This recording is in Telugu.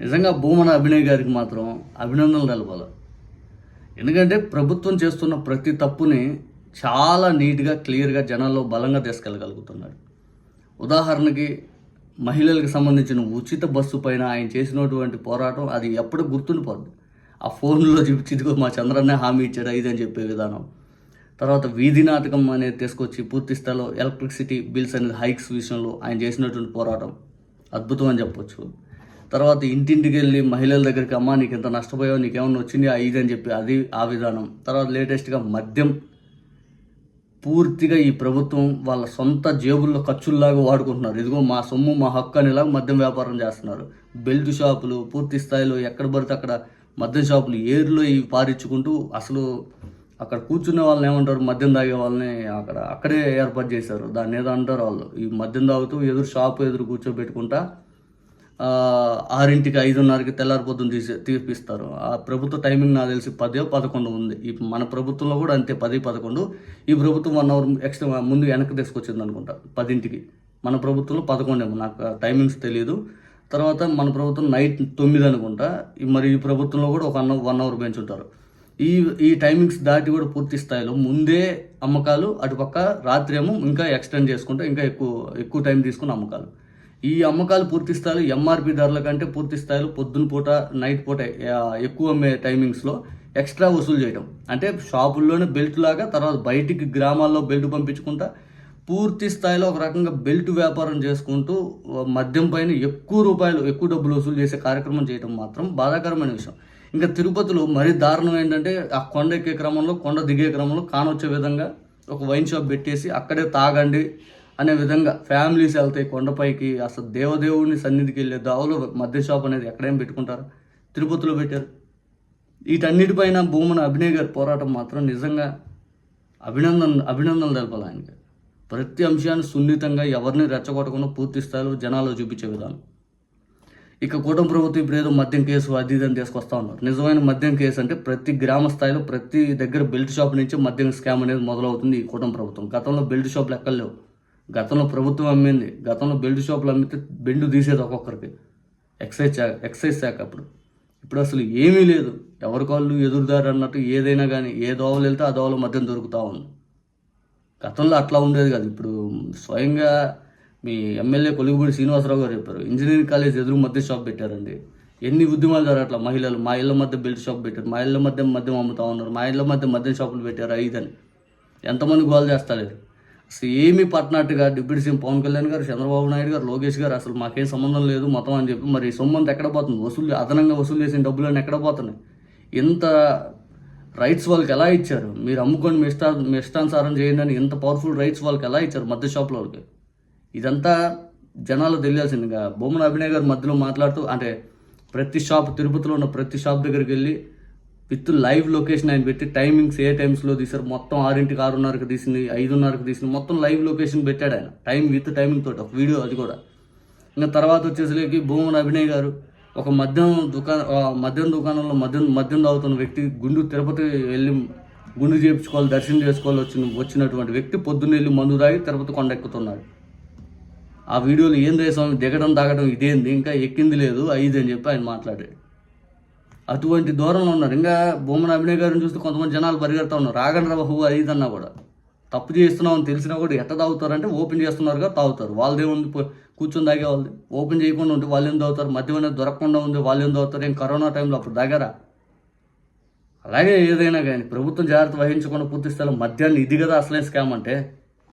నిజంగా భూమన అభినయ్ గారికి మాత్రం అభినందనలు తెలపాలి. ఎందుకంటే ప్రభుత్వం చేస్తున్న ప్రతి తప్పుని చాలా నీట్గా క్లియర్గా జనాల్లో బలంగా తీసుకెళ్ళగలుగుతున్నాడు ఉదాహరణకి మహిళలకు సంబంధించిన ఉచిత బస్సు పైన ఆయన చేసినటువంటి పోరాటం అది ఎప్పుడు గుర్తుండిపోద్ది. ఆ ఫోన్లో చూపించిదిగో మా చంద్రన్నే హామీ ఇచ్చాడు ఇది అని చెప్పే విధానం. తర్వాత వీధి నాటకం అనేది తీసుకొచ్చి పూర్తి స్థాయిలో ఎలక్ట్రిసిటీ బిల్స్ అనేది హైక్స్ విషయంలో ఆయన చేసినటువంటి పోరాటం అద్భుతం అని చెప్పొచ్చు. తర్వాత ఇంటింటికి వెళ్ళి మహిళల దగ్గరికి అమ్మ నీకు ఇంత నష్టపోయావు? నీకేమన్నా వచ్చింది? ఇది అని చెప్పి అది ఆ విధానం. తర్వాత లేటెస్ట్గా మద్యం. పూర్తిగా ఈ ప్రభుత్వం వాళ్ళ సొంత జేబుల్లో ఖర్చుల్లాగా వాడుకుంటున్నారు. ఇదిగో మా సొమ్ము మా హక్కు అనేలాగా మద్యం వ్యాపారం చేస్తున్నారు. బెల్ట్ షాపులు పూర్తి స్థాయిలో ఎక్కడ పడితే అక్కడ మద్యం షాపులు ఏర్లో ఇవి పారించుకుంటూ అసలు అక్కడ కూర్చునే వాళ్ళని ఏమంటారు? మద్యం తాగే వాళ్ళని అక్కడ అక్కడే ఏర్పాటు చేశారు. దాన్ని ఏదో అంటారు వాళ్ళు. ఈ మద్యం తాగుతూ ఎదురు షాపు ఎదురు కూర్చోబెట్టుకుంటా ఆరింటికి ఐదున్నరకి తెల్లారి తీసి తీపిస్తారు. ఆ ప్రభుత్వ టైమింగ్ నాకు తెలిసి పదే పదకొండు ఉంది. ఈ మన ప్రభుత్వంలో కూడా అంతే పది పదకొండు. ఈ ప్రభుత్వం వన్ అవర్ ఎక్స్ట్రా ముందు వెనక్కి తీసుకొచ్చింది అనుకుంటా పదింటికి. మన ప్రభుత్వంలో పదకొండేమో నాకు టైమింగ్స్ తెలియదు తర్వాత మన ప్రభుత్వం నైట్ తొమ్మిది అనుకుంటా. మరి ఈ ప్రభుత్వంలో కూడా ఒక వన్ వన్ అవర్ పెంచుంటారు ఈ ఈ టైమింగ్స్ దాటి కూడా పూర్తి స్థాయిలో ముందే అమ్మకాలు అటుపక్క రాత్రి ఏమో ఇంకా ఎక్స్టెండ్ చేసుకుంటా ఇంకా ఎక్కువ ఎక్కువ టైం తీసుకుని అమ్మకాలు. ఈ అమ్మకాలు పూర్తి స్థాయిలో ఎంఆర్పి ధరల కంటే పూర్తి స్థాయిలో పొద్దున పూట నైట్ పూట ఎక్కువ అమ్మే టైమింగ్స్లో ఎక్స్ట్రా వసూలు చేయడం అంటే షాపుల్లోనే బెల్ట్ లాగా తర్వాత బయటికి గ్రామాల్లో బెల్ట్ పంపించుకుంటా పూర్తి స్థాయిలో ఒక రకంగా బెల్ట్ వ్యాపారం చేసుకుంటూ మద్యం పైన ఎక్కువ రూపాయలు ఎక్కువ డబ్బులు వసూలు చేసే కార్యక్రమం చేయడం మాత్రం బాధాకరమైన విషయం. ఇంకా తిరుపతిలో మరీ దారుణం ఏంటంటే ఆ కొండ ఎక్కే క్రమంలో కొండ దిగే క్రమంలో కానొచ్చే విధంగా ఒక వైన్ షాప్ పెట్టేసి అక్కడే తాగండి అనే విధంగా ఫ్యామిలీస్ వెళ్తాయి కొండపైకి అసలు దేవదేవుని సన్నిధికి వెళ్ళే దావులు మద్య షాప్ అనేది ఎక్కడేం పెట్టుకుంటారు? తిరుపతిలో పెట్టారు. వీటన్నిటిపైన భూమన అభినయ్ గారి పోరాటం మాత్రం నిజంగా అభినందన అభినందనలు తెలపాలి ఆయనకి. ప్రతి అంశాన్ని సున్నితంగా ఎవరిని రెచ్చగొట్టకుండా పూర్తి స్థాయిలో జనాల్లో చూపించే విధానం. ఇక కూటమి ప్రభుత్వం ఇప్పుడు ఏదో మద్యం కేసు అది ఇది అని తీసుకొస్తా ఉన్నారు. నిజమైన మద్యం కేసు అంటే ప్రతి గ్రామ స్థాయిలో ప్రతి దగ్గర బెల్ట్ షాప్ నుంచి మద్యం స్కామ్ అనేది మొదలవుతుంది ఈ కూటమి ప్రభుత్వం. గతంలో బెల్ట్ షాపులు ఎక్కలేవు. గతంలో ప్రభుత్వం అమ్మింది. గతంలో బెల్ట్ షాపులు అమ్మితే బెండు తీసేది ఒక్కొక్కరికి. ఎక్సైజ్ శాఖ ఎక్సైజ్ శాఖ అప్పుడు. ఇప్పుడు అసలు ఏమీ లేదు. ఎవరికాళ్ళు ఎదురుదారు అన్నట్టు ఏదైనా కానీ ఏ దోవలు వెళ్తే ఆ దోవలో మద్యం దొరుకుతూ ఉంది. గతంలో అట్లా ఉండేది కాదు. ఇప్పుడు స్వయంగా మీ ఎమ్మెల్యే కొలుగుబూడి శ్రీనివాసరావు గారు చెప్పారు. ఇంజనీరింగ్ కాలేజ్ ఎదురు మధ్య షాప్ పెట్టారండి. ఎన్ని ఉద్యమాలు జరగట్లా మహిళలు? మా ఇళ్ళ మధ్య బెల్ట్ షాప్ పెట్టారు. మా ఇళ్ళ మధ్య మద్యం అమ్ముతా ఉన్నారు. మా ఇళ్ళ మధ్య మద్యం షాపులు పెట్టారు ఐదని. ఎంతమంది గోల్ చేస్తలేరు. ఏమీ పట్టినట్టుగా డిప్యూటీ సీఎం పవన్ కళ్యాణ్ గారు చంద్రబాబు నాయుడు గారు లోకేష్ గారు అసలు మాకేం సంబంధం లేదు మొత్తం అని చెప్పి మరి సొమ్మంత సొమ్ము అంతా ఎక్కడ పోతుంది? వసూలు అదనంగా వసూలు చేసిన డబ్బులన్నీ ఎక్కడ పోతున్నాయి? ఇంత రైట్స్ వాళ్ళకి ఎలా ఇచ్చారు? మీరు అమ్ముకొని మీ ఇష్టా మీ ఇష్టానుసారం చేయండి అని ఇంత పవర్ఫుల్ రైట్స్ వాళ్ళకి ఎలా ఇచ్చారు మధ్య షాపుల వాళ్ళకి ఇదంతా జనాలు తెలియాల్సిందిగా బొమ్మన అభినయ్ గారు మధ్యలో మాట్లాడుతూ అంటే ప్రతి షాప్ తిరుపతిలో ఉన్న ప్రతి షాప్ దగ్గరికి వెళ్ళి విత్ లైవ్ లొకేషన్ ఆయన పెట్టి టైమింగ్స్ ఏ టైమ్స్లో తీశారు? మొత్తం ఆరింటికి ఆరున్నరకు తీసింది ఐదున్నరకు తీసింది. మొత్తం లైవ్ లొకేషన్ పెట్టాడు ఆయన. టైం విత్ టైమింగ్ తోటి ఒక వీడియో అది కూడా. ఇంకా తర్వాత వచ్చేసరికి భూమన్ అభినయ్ గారు ఒక మద్యం దుకా ఆ మద్యం దుకాణంలో మద్యం మద్యం తాగుతున్న వ్యక్తి గుండు తిరుపతి వెళ్ళి గుండు చేయించుకోవాలి దర్శనం చేసుకోవాలి వచ్చిన వచ్చినటువంటి వ్యక్తి పొద్దున్న వెళ్ళి మందు తాగి తిరుపతి కొండ ఎక్కుతున్నాడు. ఆ వీడియోలో ఏం చేసాం దిగడం తాగడం ఇదేంది? ఇంకా ఎక్కింది లేదు అయ్యింది అని చెప్పి ఆయన మాట్లాడాడు. అటువంటి దూరంలో ఉన్నారు. ఇంకా భూమన అభినయ్ గారిని చూస్తే కొంతమంది జనాలు పరిగెడతా ఉన్నారు. రాగండి రా బాబు ఐదు అన్నా కూడా. తప్పు చేస్తున్నామని తెలిసినా కూడా ఎట్ట తాగుతారంటే ఓపెన్ చేస్తున్నారుగా తాగుతారు. వాళ్ళదేముంది పో- కూర్చొని తాగే వాళ్ళది. ఓపెన్ చేయకుండా ఉంటే వాళ్ళు ఏం తాగుతారు? మధ్యలోనే దొరకకుండా ఉంది వాళ్ళు ఏం తాగుతారు? ఏం కరోనా టైంలో అప్పుడు తాగారా? అలాగే ఏదైనా కానీ ప్రభుత్వం జాగ్రత్త వహించకుండా పూర్తి స్థలం మద్యాన్ని ఇది కదా అసలే స్కామ్ అంటే.